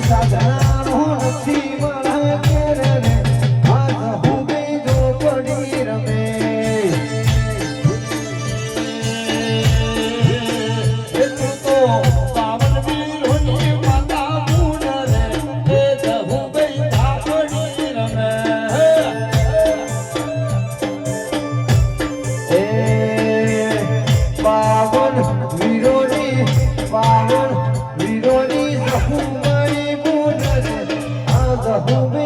સાધારણ the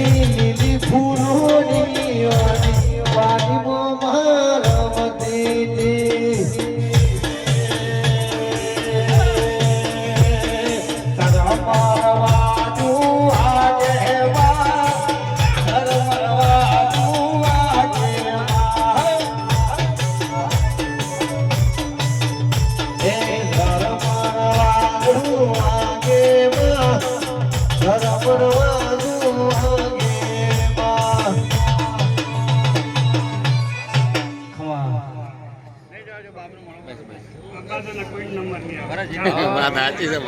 લીલી લીલી ફૂલોની વાડી વાડીમાં મારા મતે What a સાચી છે